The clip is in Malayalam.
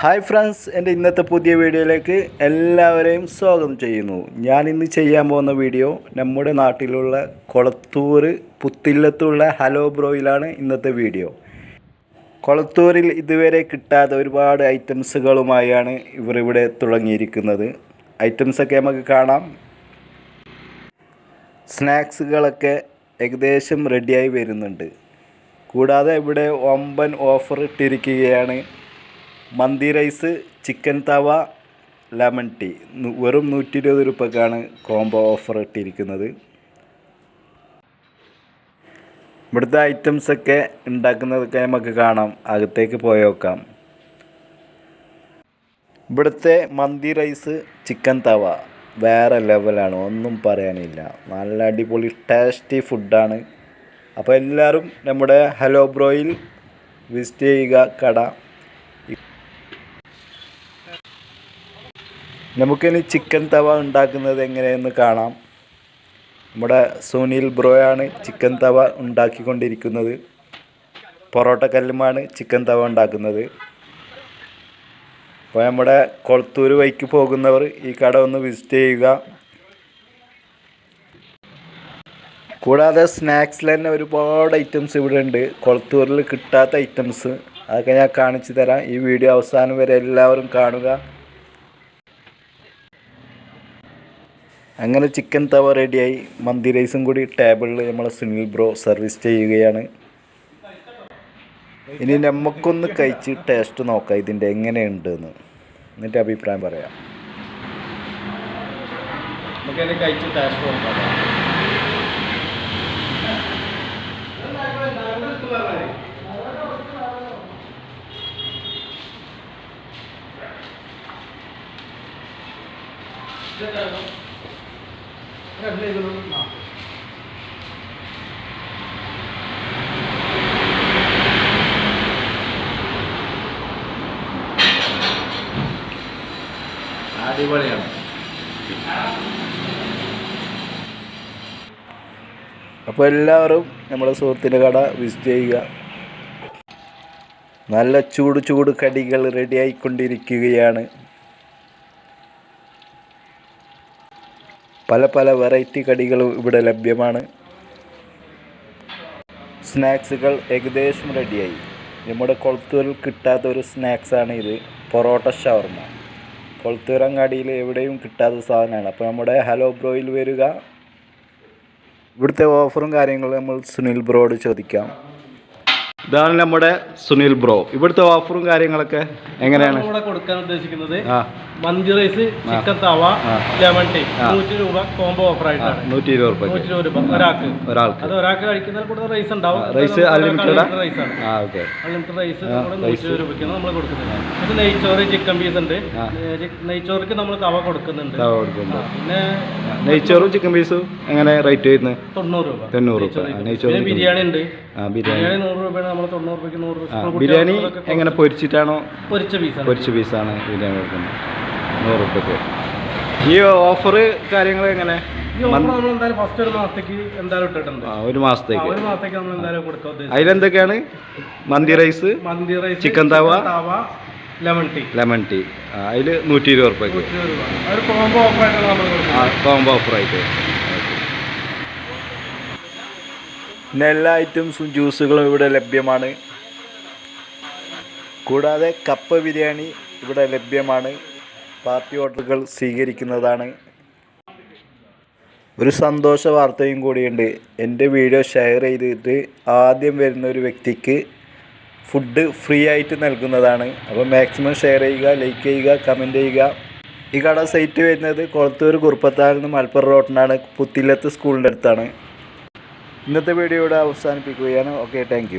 ഹായ് ഫ്രണ്ട്സ് എന്റെ ഇന്നത്തെ പുതിയ വീഡിയോയിലേക്ക് എല്ലാവരെയും സ്വാഗതം ചെയ്യുന്നു. ഞാൻ ഇന്ന് ചെയ്യാൻ പോകുന്ന വീഡിയോ നമ്മുടെ നാട്ടിലുള്ള കൊളത്തൂർ പുത്തില്ലത്തുള്ള ഹലോ ബ്രോയിലാണ് ഇന്നത്തെ വീഡിയോ. കൊളത്തൂരിൽ ഇതുവരെ കിട്ടാത്ത ഒരുപാട് ഐറ്റംസുകളുമായാണ് ഇവർ ഇവിടെ തുടങ്ങിയിരിക്കുന്നത്. ഐറ്റംസൊക്കെ നമുക്ക് കാണാം. സ്നാക്സുകളൊക്കെ ഏകദേശം റെഡിയായി വരുന്നുണ്ട്. കൂടാതെ ഇവിടെ ഒമ്പൻ ഓഫർ ഇട്ടിരിക്കുകയാണ്. Mandi rice chicken tawa lemon tea. വെറും നൂറ്റി ഇരുപത് രൂപക്കാണ് കോംബോ ഓഫർ ഇട്ടിരിക്കുന്നത്. ഇവിടുത്തെ ഐറ്റംസൊക്കെ ഉണ്ടാക്കുന്നതൊക്കെ നമുക്ക് കാണാം. അകത്തേക്ക് പോയി നോക്കാം. ഇവിടുത്തെ മന്തി റൈസ് ചിക്കൻ തവ വേറെ ലെവലാണ്. ഒന്നും പറയാനില്ല. നല്ല അടിപൊളി ടേസ്റ്റി ഫുഡാണ്. അപ്പോൾ എല്ലാവരും നമ്മുടെ ഹലോ ബ്രോയിൽ വിസിറ്റ് ചെയ്യുക. കട നമുക്കിനി ചിക്കൻ തവ ഉണ്ടാക്കുന്നത് എങ്ങനെയെന്ന് കാണാം. നമ്മുടെ സുനിൽ ബ്രോയാണ് ചിക്കൻ തവ ഉണ്ടാക്കിക്കൊണ്ടിരിക്കുന്നത്. പൊറോട്ട കല്ലുമാണ് ചിക്കൻ തവ ഉണ്ടാക്കുന്നത്. അപ്പോൾ നമ്മുടെ കൊളത്തൂർ വൈക്ക് പോകുന്നവർ ഈ കട ഒന്ന് വിസിറ്റ് ചെയ്യുക. കൂടാതെ സ്നാക്സിൽ തന്നെ ഒരുപാട് ഐറ്റംസ് ഇവിടെ ഉണ്ട്. കൊളത്തൂരിൽ കിട്ടാത്ത ഐറ്റംസ്. അതൊക്കെ ഞാൻ കാണിച്ചു തരാം. ഈ വീഡിയോ അവസാനം വരെ എല്ലാവരും കാണുക. അങ്ങനെ ചിക്കൻ തവ റെഡിയായി മന്തി റൈസും കൂടി ടേബിളിൽ നമ്മളെ സുനിൽ ബ്രോ സർവീസ് ചെയ്യുകയാണ്. ഇനി നമുക്കൊന്ന് കഴിച്ച് ടേസ്റ്റ് നോക്കാം ഇതിന്റെ എങ്ങനെയുണ്ട് എന്ന് എന്നിട്ട് അഭിപ്രായം പറയാം. നമുക്കത് കഴിച്ച് ടേസ്റ്റ് നോക്കാം. അടിപൊളിയാണ്. അപ്പോൾ എല്ലാവരും നമ്മുടെ സുഹൃത്തിന്റെ കട വിസിറ്റ് ചെയ്യുക. നല്ല ചൂട് ചൂട് കടികൾ റെഡിയായിക്കൊണ്ടിരിക്കുകയാണ് പല പല വെറൈറ്റി കടികളും ഇവിടെ ലഭ്യമാണ്. സ്നാക്സുകൾ ഏകദേശം റെഡിയായി നമ്മുടെ കൊളത്തൂരിൽ കിട്ടാത്ത ഒരു സ്നാക്സാണ് ഇത് പൊറോട്ട ഷവർമ. കൊളത്തൂർ അങ്ങാടിയിൽ എവിടെയും കിട്ടാത്ത സാധനമാണ്. അപ്പോൾ നമ്മുടെ ഹലോ ബ്രോയിൽ വരിക. ഇവിടുത്തെ ഓഫറും കാര്യങ്ങളും നമ്മൾ സുനിൽ ബ്രോയോട് ചോദിക്കാം. ഇതാണ് നമ്മുടെ സുനിൽ ബ്രോ. ഇവിടുത്തെ ഓഫറും കാര്യങ്ങളൊക്കെ എങ്ങനെയാണ്? ഇവിടെ കൊടുക്കാൻ ഉദ്ദേശിക്കുന്നത്. Mandi rice chicken tawa. Lemon tea. നൂറ്റി രൂപ കോംബോ ഓഫർ ആയിട്ടാണ്. നൂറ്റി ഇരുപത് നൂറ്റി രൂപ ഒരാൾക്ക്. ഒരാൾക്ക്. അത് ഒരാൾക്ക് കഴിക്കുന്നതിൽ കൂടുതൽ റൈസ് ഉണ്ടാവും. റൈസ് അൺലിമിറ്റഡ് റൈസ് ആണ്. Unlimited rice. നൂറ്റി ഇരുപത് രൂപയ്ക്കാണ് നമ്മൾ കൊടുക്കുന്നത്. ഇത് നെയ്ച്ചോറ് ചിക്കൻ പീസ് ഉണ്ട്. നെയ്ച്ചോറിക്ക് നമ്മൾ തവ കൊടുക്കുന്നുണ്ട്. തവ കൊടുക്കുന്നുണ്ട്. പിന്നെ നെയ്ച്ചോറും ചിക്കൻ പീസും എങ്ങനെ റേറ്റ് വരുന്നത്? തൊണ്ണൂറ് രൂപ. തൊണ്ണൂറ് രൂപ. നെയ്ച്ചോറ്. ബിരിയാണി ഉണ്ട്. ബിരിയാണി നൂറ് രൂപയാണ് നമ്മൾ തൊണ്ണൂറ് രൂപയ്ക്ക് നൂറ് രൂപ ബിരിയാണി എങ്ങനെ പൊരിച്ചിട്ടാണോ? പൊരിച്ച പീസാണ് പൊരിച്ച പീസാണ് ബിരിയാണി കൊടുക്കുന്നത് നൂറ് റുപ്യക്ക് ഈ ഓഫർ കാര്യങ്ങൾ എങ്ങനെ? ഫസ്റ്റ് ഒരു മാസത്തേക്ക് എന്തായാലും ഇട്ടിട്ടുണ്ട്. ഒരു മാസത്തേക്ക്. ഒരു മാസത്തേക്ക് നമ്മൾ എന്തായാലും അതിലെന്തൊക്കെയാണ്? Mandi rice mandi rice chicken tawa, tawa lemon tea lemon tea അതിൽ നൂറ്റി ഇരുപത് റുപ്യക്ക് കോംബോ കോംബോ ഓഫറായിട്ട് പിന്നെ എല്ലാ ഐറ്റംസും ജ്യൂസുകളും ഇവിടെ ലഭ്യമാണ്. കൂടാതെ കപ്പ ബിരിയാണി ഇവിടെ ലഭ്യമാണ്. പാർട്ടി ഓർഡറുകൾ സ്വീകരിക്കുന്നതാണ്. ഒരു സന്തോഷ വാർത്തയും കൂടിയുണ്ട്. എന്റെ വീഡിയോ ഷെയർ ചെയ്തിട്ട് ആദ്യം വരുന്ന ഒരു വ്യക്തിക്ക് ഫുഡ് ഫ്രീ ആയിട്ട് നൽകുന്നതാണ്. അപ്പോൾ മാക്സിമം ഷെയർ ചെയ്യുക ലൈക്ക് ചെയ്യുക കമന്റ് ചെയ്യുക. ഈ കട സൈറ്റ് വരുന്നത് കൊളത്തൂർ കുറുപ്പത്താൽ നിന്ന് മലപ്പുറം റോട്ടിനാണ് പുത്തില്ലത്ത് സ്കൂളിന്റെ അടുത്താണ്. ഇന്നത്തെ വീഡിയോ ഇവിടെ അവസാനിപ്പിക്കുകയാണ് ഓക്കെ താങ്ക്